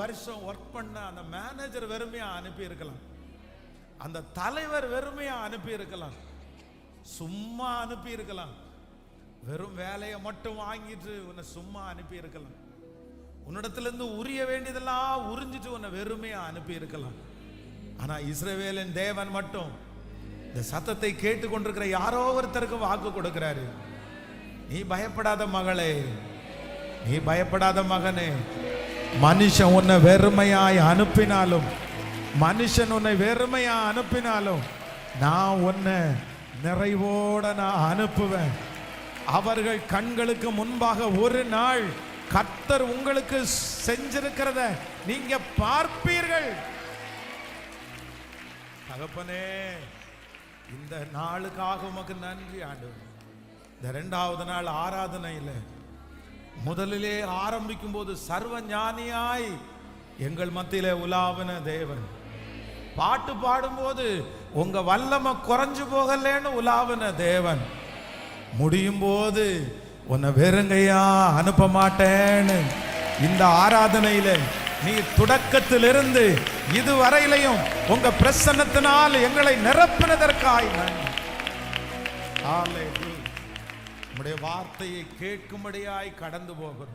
வருஷம் ஒர்க் பண்ண அந்த மேனேஜர் வெறுமையாக அனுப்பியிருக்கலாம். அந்த தலைவர் வெறுமையாக அனுப்பியிருக்கலாம். சும்மா அனுப்பி இருக்கலாம் வெறும் வேலையை மட்டும் வாங்கிட்டு உன்னை சும்மா அனுப்பி இருக்கலாம் உரிய வேண்டியதெல்லாம் உறிஞ்சிட்டு உன்னை வெறுமையாக அனுப்பி இருக்கலாம் ஆனா இஸ்ரவேலின் தேவன் மட்டும் இந்த சத்தத்தை கேட்டுக்கொண்டிருக்கிற யாரோ ஒருத்தருக்கு வாக்கு கொடுக்கிறாரு. நீ பயப்படாத மகளே. நீ பயப்படாத மகனே. மனுஷன் உன்னை வெறுமையாய் அனுப்பினாலும் மனுஷன் உன்னை வெறுமையா அனுப்பினாலும் நான் உன்னை நிறைவோட நான் அனுப்புவேன். அவர்கள் கண்களுக்கு முன்பாக ஒரு நாள் கர்த்தர் உங்களுக்கு செஞ்சிருக்கிறத நீங்க பார்ப்பீர்கள். தகப்பனே இந்த நாளுக்காக உமக்கு நன்றி ஆண்டு இந்த ரெண்டாவது நாள் ஆராதனையில் முதலிலே ஆரம்பிக்கும் போது சர்வ ஞானியாய் எங்கள் மத்தியிலே உலாவின தேவன். பாட்டு பாடும்போது உங்க வல்லமை குறைஞ்சு போகலன்னு உலாவின தேவன். முடியும் போது உன்னை வெறுங்கையா அனுப்ப மாட்டேன்னு இந்த ஆராதனையில நீ தொடக்கத்திலிருந்து இதுவரையிலையும் உங்க பிரசன்னத்தினால் எங்களை நிரப்பினதற்காய் நன்றி. உம்முடைய வார்த்தையை கேட்கும்படியாய் கடந்து போகிறோம்.